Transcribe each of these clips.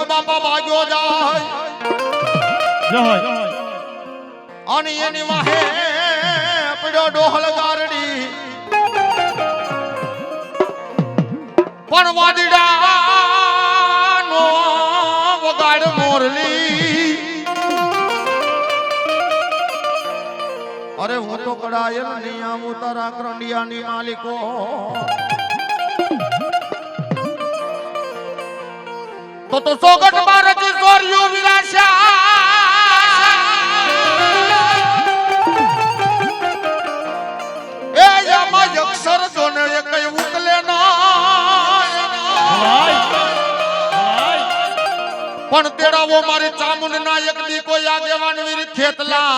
ઘડીક બાપા ભાગ્યો જાય. જય અને એની વાહે પડ્યો ડોહલ ગારડી. પણ વાદડા નો વગાડ મોરલી. અરે હું તો કડાયલ નહીં આવું તારા કરંડિયાની માલિકો. તો તો સોગટ બારજ સોર્યો વિરાશા એ યામાં યક્ષર જોને એ કઈ ઉકલે પણ તેડાવો મારી ચામુંડના એક દી કોઈ આગેવાન વીર ખેતલા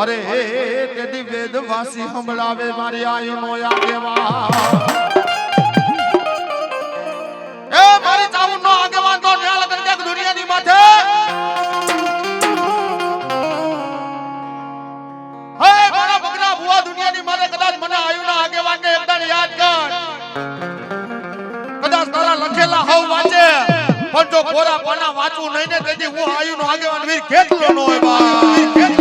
અરે તેદી વેદવાસી સંભળાવે મારી આયુ મોયા દેવા એ, મારી ચામુંડ નો આગેવાન તો ન્યા લગન ક્યાંક દુનિયાની માથે. હે, મારા બગડા ભુવા દુનિયાની માથે કદાચ મને આયુના આગેવાનને એકદમ યાદ કર. કદાચ તારા લખેલા હવ વાંચે, પણ જો કોરા પાના વાંચવું નહીં ને તેથી હું આયુ નો આગેવાન વીર ખેતલો નો હોય બા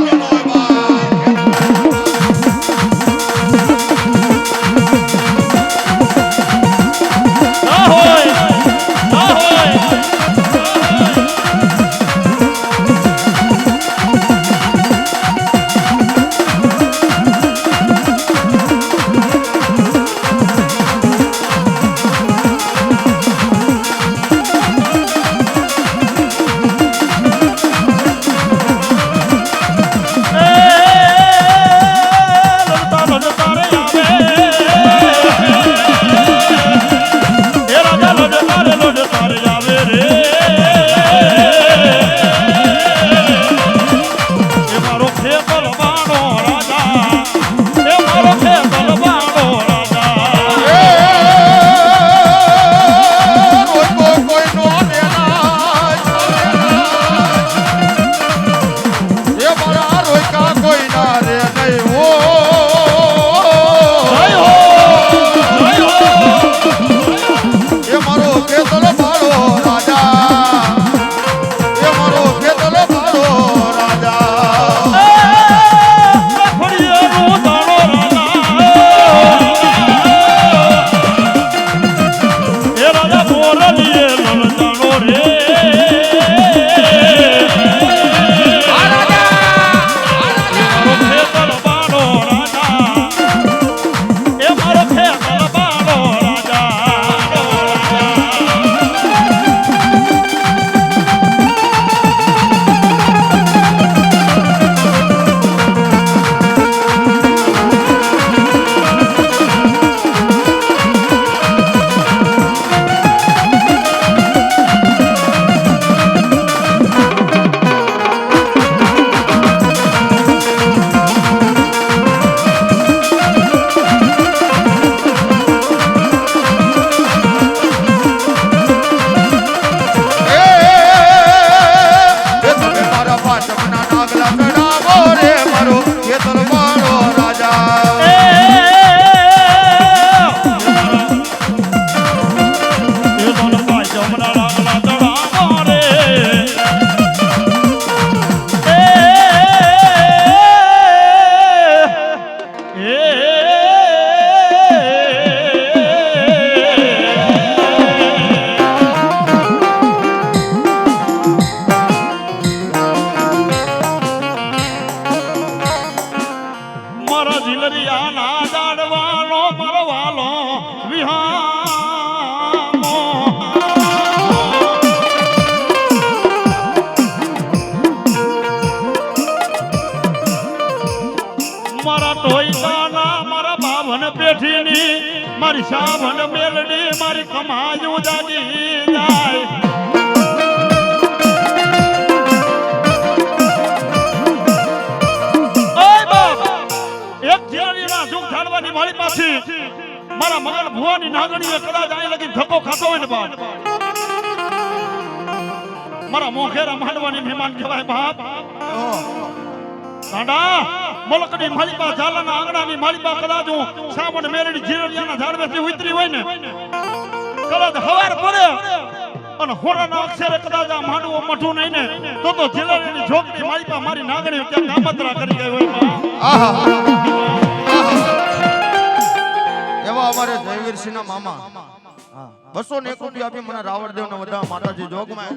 મારી સાવન મેલડી મારી કમાયું જાગી જાય. મારી પાસે. મારા મગન ભુવાની નાગણીએ કદાચ આઈ લગી ધક્કો ખાતો હોય ને બાપ. મારા મોખેરા માંડવાની મહેમાન કહેવાય બાપ. સાંડા મલકડી માલિપા ઝાલાના આંગણાની માલિપા કદાચ હું સાવણ મેરડી જીરડિયાના ઝાડવેથી ઉતરી હોય ને, કદાચ હવાર પડે અને હોરાના અક્ષરે કદાચ આ માંડવો મઠું નહીં ને, તો તો જીરડિયાની ઝોકડી માલિપા મારી નાગણી ત્યાં કામતરા કરી ગઈ હોય. એવા અમારે જયવીરસિંહના મામા. બસો ને એક રૂપિયા આપી મને રાવણદેવ ને બધા માતાજી જોગમાં.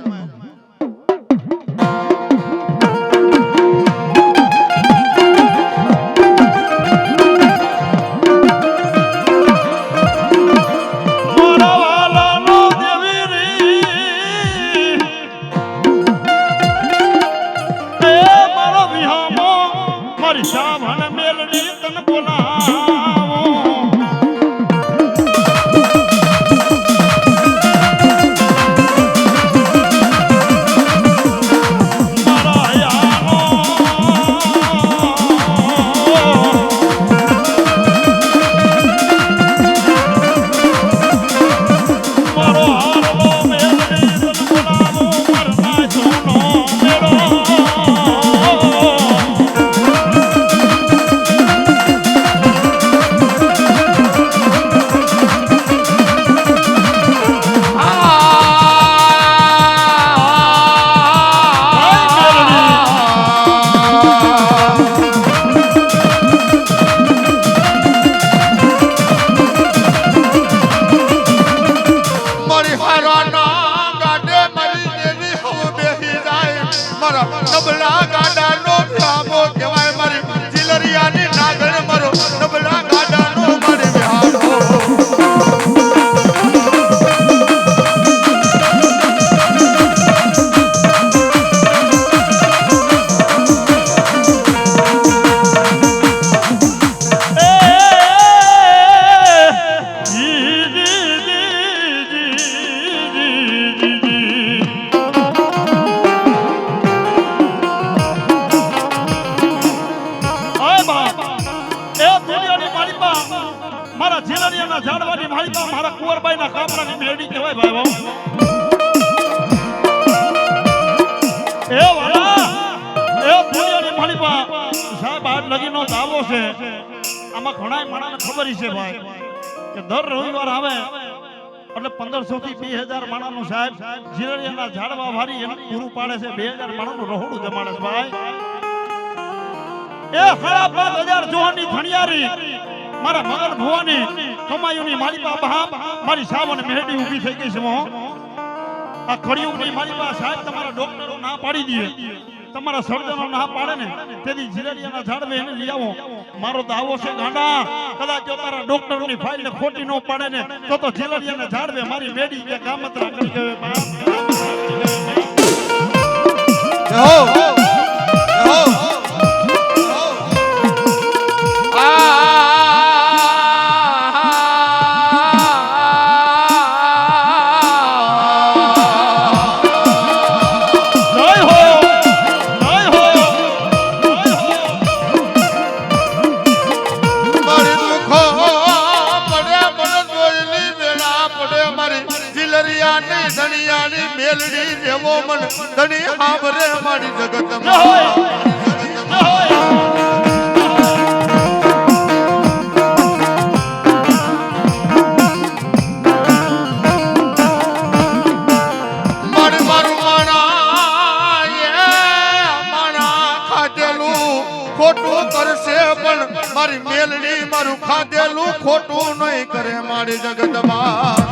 ઝાડવાની માલિપા મારા કુંવરબાઈના કામરાની મેડી કહેવાય ભાઈ બાપ એ વાલા, એ દુનિયાની માલિપા સાહેબ, આ લગીનો દાવો છે. આમાં ઘણાય માણસને ખબર છે ભાઈ, કે દર રવિવાર આવે, એટલે પંદરસો થી બે હજાર માણસનું સાહેબ જીરડિયાના ઝાડવા વારી એને પૂરું પાડે છે. બે હજાર માણસનું રહોડું જમાડે છે ભાઈ. એ સાડા પાંચ હજાર જોવાની ધણિયારી મારા મગન ભુવાની કમાયુની મારી પા બહા મારી સાવન મેહડી ઊભી થઈ ગઈ છે મો આ કળિયુગની મારી પા સાહેબ તમારા ડોક્ટરો ના પાડી દીએ તમારા સર્જનો ના પાડે ને, તેથી જીરડિયાના ઝાડવે એને લઈ આવો. મારો દાવો છે, ગાંડા. કદાચ જો તારા ડોક્ટરની ફાઇલ ને ખોટી નો પાડે ને, તો તો જીરડિયાના ઝાડવે મારી મેડી કે કામતરા કરી ગયો બાપ. મેલડી જેવો મન ધણી આવરે મારી જગત ખોટું કરશે પણ મારી મેલડી મારું ખાધેલું ખોટું નહીં કરે મારી જગતમાં.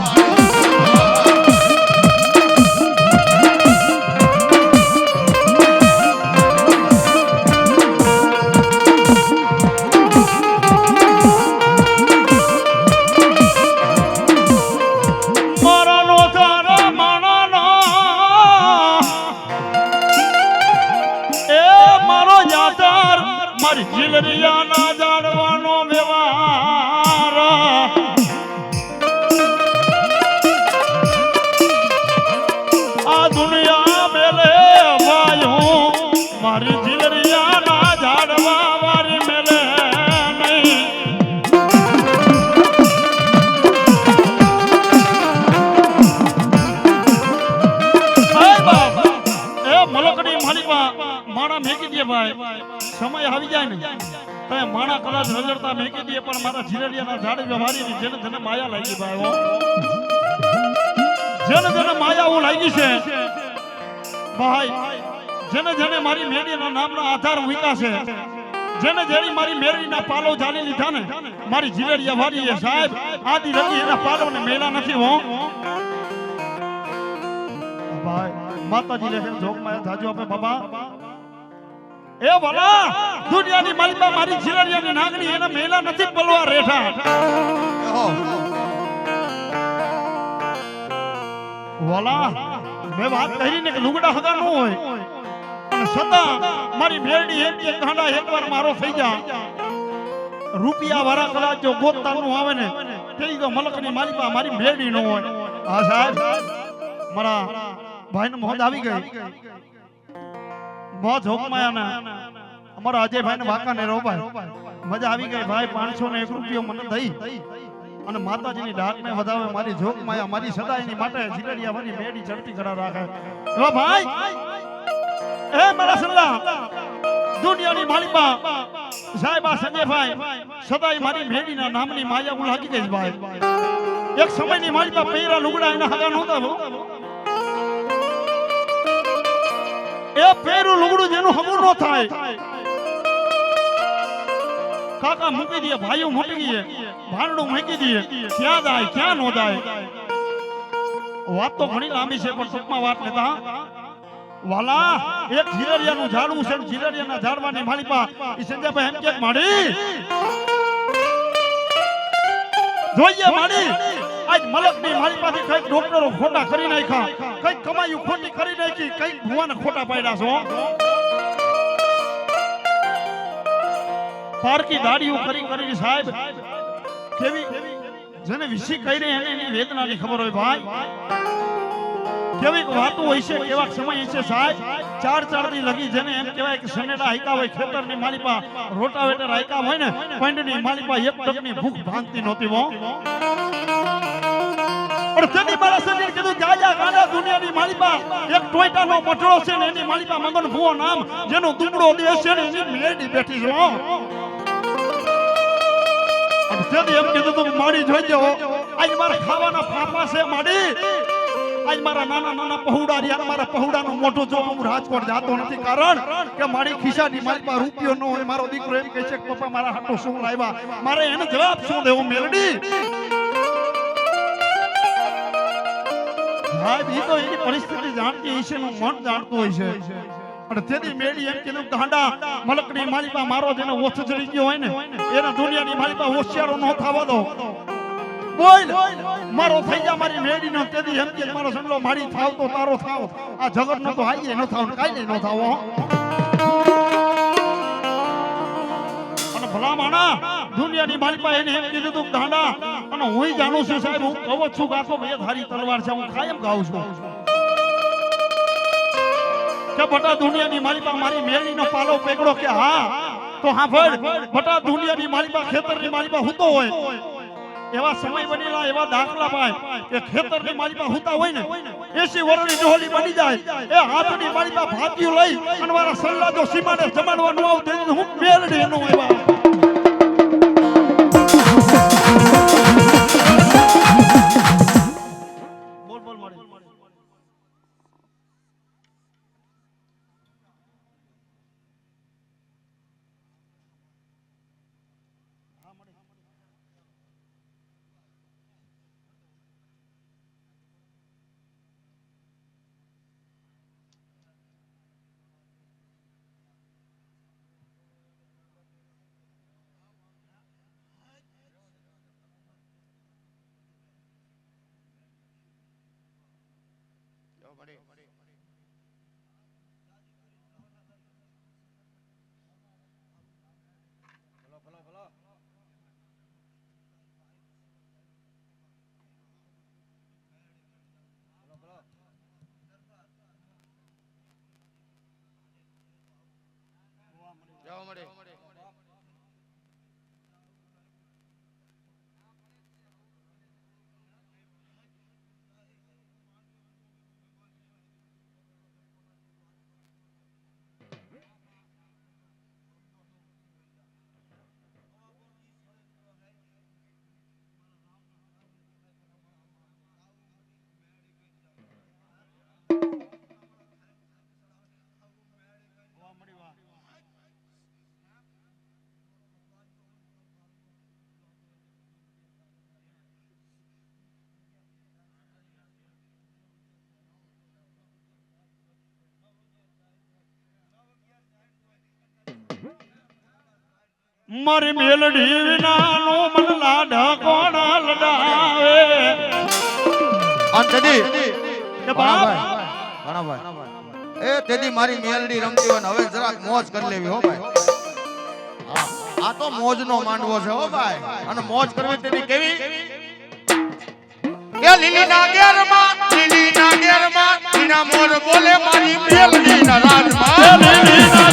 માણા મેકી દે ભાઈ. સમય આવી જાય ને. તમે માણા કદાચ રજડતા મેકી દે, પણ મારા જીરડિયાના ઝાડ વ્યવહારી જેને જેને માયા લાગી ભાઈ જેને જેને માયા હું લાગી છે, ભાઈ, જેને જેને મારી મેડીના નામના આધાર મૂક્યા છે, જેને જેની મારી મેરડીના પાલો જાળી લીધા ને, મારી જીરડિયા વાળી સાહેબ, આદિ રવિ એના પાલોને મેલા નથી, હો. ભાઈ, માતાજી લેખે જોગમાં જાજો આપે, બાબા. એ ભલા દુનિયાની માલિકા મારી જીરડિયાની નાગણી એના મેલા નથી પલવા રેઠા. વાલા મેં વાત કરીને કે લુગડા હગા ન હોય. અને છતાં મારી મેરડી એમ કે ગાંડા એકવાર મારો થઈ જા. રૂપિયા વાળા કદાચ જો ગોતતા નું આવે ને તે તો મલકની માલિકા મારી મેરડી ન હોય. હા સાહેબ. મારા ભાઈ મોહદ આવી ગઈ મોજ હોકમાયાના. અમારા અજયભાઈ ને વાંકા ને રો ભાઈ મજા આવી ગઈ. ભાઈ, પાંચસો ને એક રૂપિયો મને દઈ. અને માતાજીની ડાકને વધાવે મારી ઝોક માયા, મારી સદાયની માટે જીલડિયા મારી મેડી ચડતી કરા રાખે. ઓ ભાઈ! એ મારા સલ્લા! દુનિયાની માલિકા. સાહેબ સંજયભાઈ સદાય મારી મેડીના નામની માયા હું લાગી ગઈ ભાઈ. એક સમયની માલિકા પહેરા લુગડા એના હગા નહોતા એ પહેરું લુગડું જેનું હમું ન થાય. કાકા મૂકી દે ભાઈઓ મૂકી દે ભાંડું મૂકી દે ક્યાં જાય, ક્યાં નો જાય? વાત તો ઘણી લાંબી છે, પણ ટૂંકમાં વાત લેતા વાલા, એક જીરડિયાનું ઝાડવું છે જીરડિયાના ઝાડવાની પા એ સંજયભાઈ એમ કે, માડી, જોઈએ માડી. આજ મલકની માલિપાથી કંઈક ડોક્ટરો ખોટા કરી નાખ્યા. કમાયું ખોટી કરી નાખી. કઈ ભુવાને ખોટા પાડ્યા છો પારકી દાડીઓ કરી કરી, સાહેબ. કેવી જેને વિસી કરી એને એની વેદનાની ખબર હોય ભાઈ. કેવી વાતો હોય છે, કેવા સમય છે સાહેબ. ચાર ચારની લગી જેને એમ કહેવાય કે સનેડા હાઈકા હોય, ખેતરની માલિપા રોટાવેટર હાઈકા હોય ને, પંડની માલિપા એક ટકની ભૂખ ભાંગતી નહોતી, હો. તેની મારા કીધું જા જા ગાડા દુનિયાની માલિપા એક ટોયટાનો મટડો છે ને, એની માલિપા મગન ભુવો નામ, જેનો દુબળો દેશ છે ને, એની મેડી બેઠી છે, હો. એમ કીધું તું માડી જોઈ આજ મારા ખાવાના ફાફા છે, માડી. આજ મારા નાના નાના પહોડા રહ્યા મારા પહોડાનું મોઢું જો હું રાજકોટ જાતો નથી, કારણ કે મારી ખિસ્સાની મારી પાસે રૂપિયો ન હોય. મારો દીકરો એમ કહે છે કે, પપ્પા, મારા હાટો શું લાવ્યા? મારે એને જવાબ શું દેવો, મેલડી? સાહેબ એ તો એની પરિસ્થિતિ જાણતી હશે એનું મન જાણતું હોય છે. અને તેની મેળી એમ કીધું ગાંડા મલકની માલિકા મારો જેને ઓછ ચડી ગયો હોય ને, એને દુનિયાની માલિકા હોશિયારો ન થવા દો. બોલ, મારો થઈ જા મારી મેડી નો તેથી એમ કે, મારો સંડલો મારી થાવ તો તારો થાવ. આ જગત નો તો આઈએ, ન થાવ ને કાઈ ન થાવ ભલા માણા, દુનિયાની પાસે એને એમ કીધું તું ગાંડા અને હું જાણું છું સાહેબ, હું કહું છું કે આખો બે ધારી તલવાર છે, હું કાયમ ગાઉં છું. કે બટા દુનિયાની માલિકા મારી મેળીનો પાલો પેગડો કે, હા, તો હા ભળ બટા દુનિયાની માલિકા ખેતરની પાસે હુતો હોય. એવા સમય બનેલા, એવા દાખલા ભાઈ, કે ખેતરની પાસે હુતા હોય ને, એસી વર્ષની જોહલી બની જાય. એ હાથની પાસે ભાતીયું લઈ અને મારા સલ્લા સીમાને જમાડવાનું આવું હું મેળડી એનું એવા. જાઓ મળે. મારી મેલડી વિનાનો મન લાડ કોણ લડાવે. અને તેદી કે બાપ. ઘણા ભાઈ એ તેદી મારી મેલડી રમતી હોય ને હવે જરાક મોજ કરી લેવી હો ભાઈ. આ તો મોજનો માંડવો છે હો ભાઈ. અને મોજ કરવી તેની કેવી? કે લીલી ના ગેરમાં લીલી ના ગેરમાં મીના મોર બોલે મારી મેલડી ના રાજમાં. લીલી ના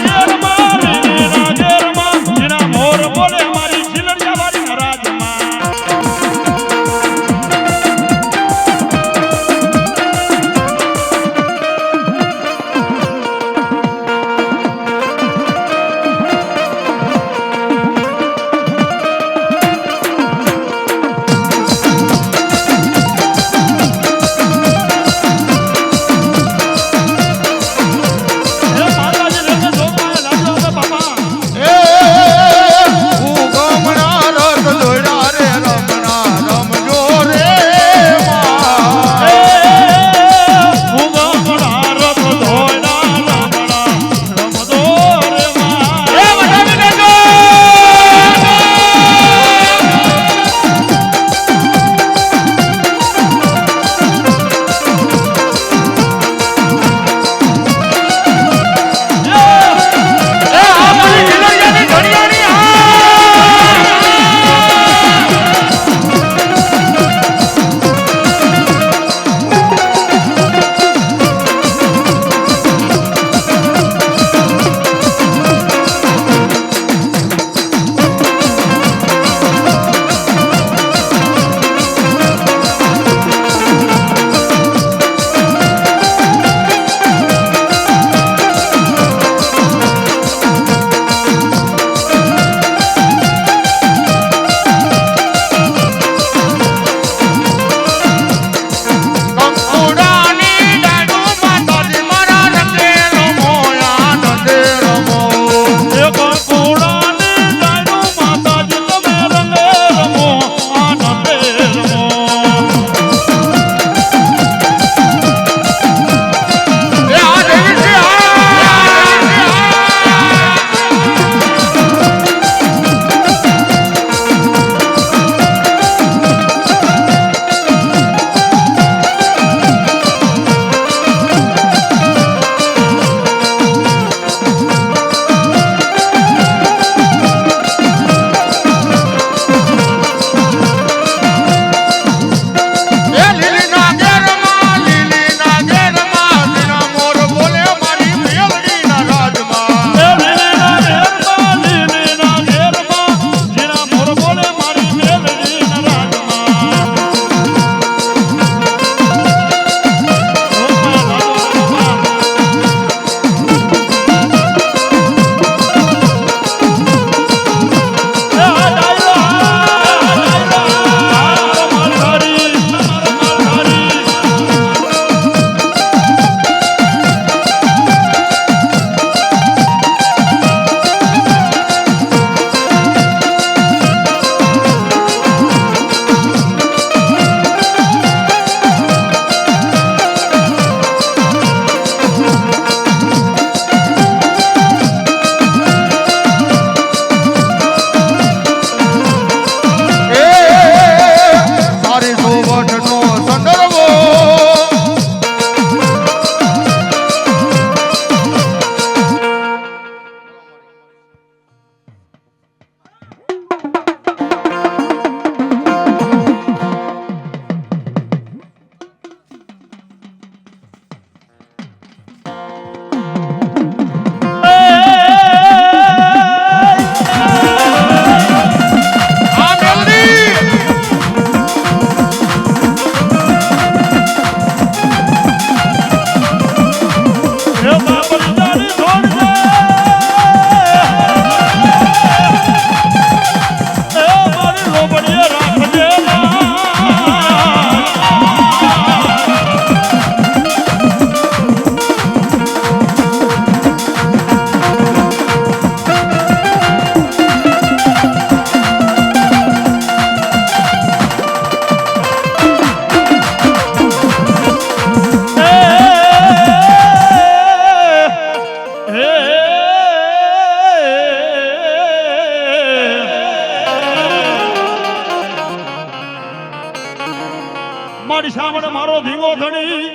મારી મારો ધીંગો ધણી.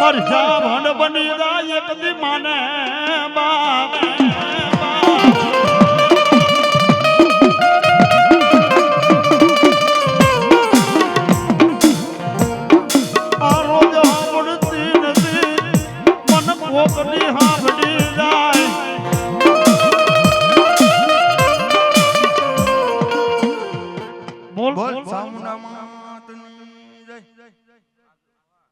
મારી સાવણ બની જાય એક દી માને બાપ